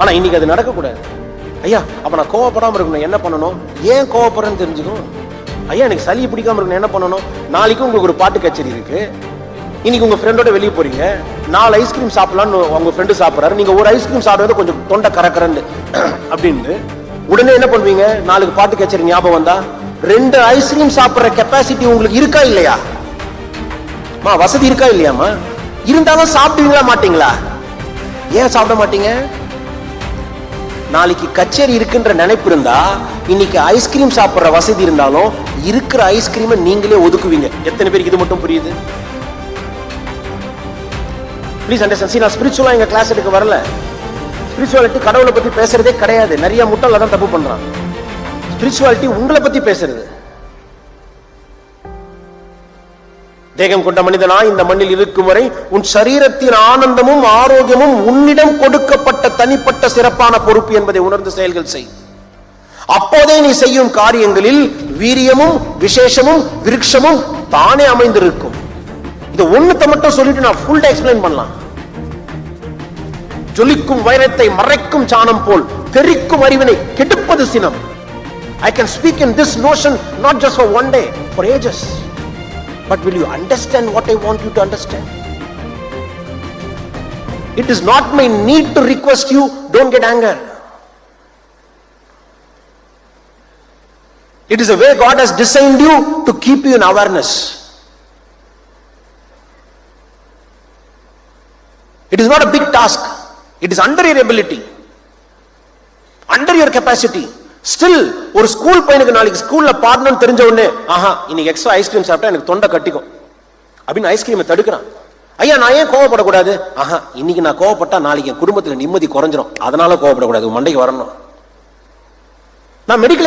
ஆனா இன்னைக்கு அது நடக்கக்கூடாது. ஐயா அப்போ நான் கோவப்படாமல் இருக்கணும். என்ன பண்ணணும்? ஏன் கோவப்படுறேன்னு தெரிஞ்சுக்கணும். ஐயா எனக்கு சளி பிடிக்காம இருக்கணும். என்ன பண்ணணும்? நாளைக்கு உங்களுக்கு ஒரு பாட்டு கச்சேரி இருக்கு. இன்னைக்கு உங்க ஃப்ரெண்டோட வெளியே போறீங்க. நாலு ஐஸ்கிரீம் சாப்பிட்லான்னு உங்க ஃப்ரெண்டு சாப்பிட்றாரு. நீங்க ஒரு ஐஸ்கிரீம் சாப்பிடுறது கொஞ்சம் தொண்டை கரக்கரன்னு அப்படின்னு உடனே என்ன பண்ணுவீங்க? நாளைக்கு பாட்டு கச்சேரி ஞாபகம் வந்தா ரெண்டு ஐஸ்கிரீம் சாப்பிட்ற கெப்பாசிட்டி உங்களுக்கு இருக்கா இல்லையா? மா வசதி இருக்கா இல்லையாம்மா? இருந்தாலும் சாப்பிடுவீங்களா மாட்டீங்களா? ஏன் சாப்பிட மாட்டீங்க? நாளைக்கு கச்சேரி இருக்குன்ற நினைப்பு இருந்தா இன்னைக்கு ஐஸ்கிரீம் சாப்பிட்ற வசதி இருந்தாலும் இருக்கிற ஐஸ்கிரீமை நீங்களே ஒதுக்குவீங்க. எத்தனை பேருக்கு இது மட்டும் புரியுது? ப்ளீஸ் அண்டர்ஸ்டாண்ட் நான் ஸ்பிரிச்சுவலாக எங்கள் கிளாஸ் எடுக்க வரல. ஸ்பிரிச்சுவாலிட்டி கடவுளை பற்றி பேசுறதே கிடையாது. நிறைய முட்டாள தான் தப்பு பண்ணுறான் ஸ்பிரிச்சுவாலிட்டி உங்களை பற்றி பேசுறது. தேகம் கொண்ட மனிதனா இந்த மண்ணில் இருக்கும் வரை உன் சரீரத்தின் ஆனந்தமும் ஆரோக்கியமும் உன்னிடம் கொடுக்கப்பட்ட தனிப்பட்ட சிறப்பான பொறுப்பு என்பதை உணர்ந்து செயல்கள் செய். அப்போதே நீ செய்யும் காரியங்களில் வீரியமும் விசேஷமும் விருட்சமும் தானே அமைந்திருக்கும். இது ஒண்ணுத்த மட்டும் சொல்லிட்டு நான் ஃபுல் எக்ஸ்பிளைன் பண்ணலாம். ஜொலிக்கும் வைரத்தை மறைக்கும் சாணம் போல் தெரிக்கும் அறிவினை கெடுப்பது சினம். I can speak in this notion not just for one day for ages But will you understand what I want you to understand? It is not my need to request you, don't get anger. It is a way God has designed you to keep you in awareness. It is not a big task, it is under your ability, under your capacity. Still ஒரு school பையனுக்கு நாளைக்கு ஸ்கூல்ல பாடணும்னு தெரிஞ்ச உடனே ஆஹா இன்னைக்கு extra ice cream சாப்பிட்டா எனக்கு தொண்டை கட்டிக்கும். அப்படின்னு ஐஸ்கிரீமை தடுக்கிறான். ஐயா நான் ஏன் கோவப்படக்கூடாது? ஆஹா இன்னைக்கு நான் கோவப்பட்டா நாளைக்கு என் குடும்பத்துல நிம்மதி குறைஞ்சிரும். அதனால கோவப்படக்கூடாது. மண்டைக்கு வரணும். நான் மெடிக்கல்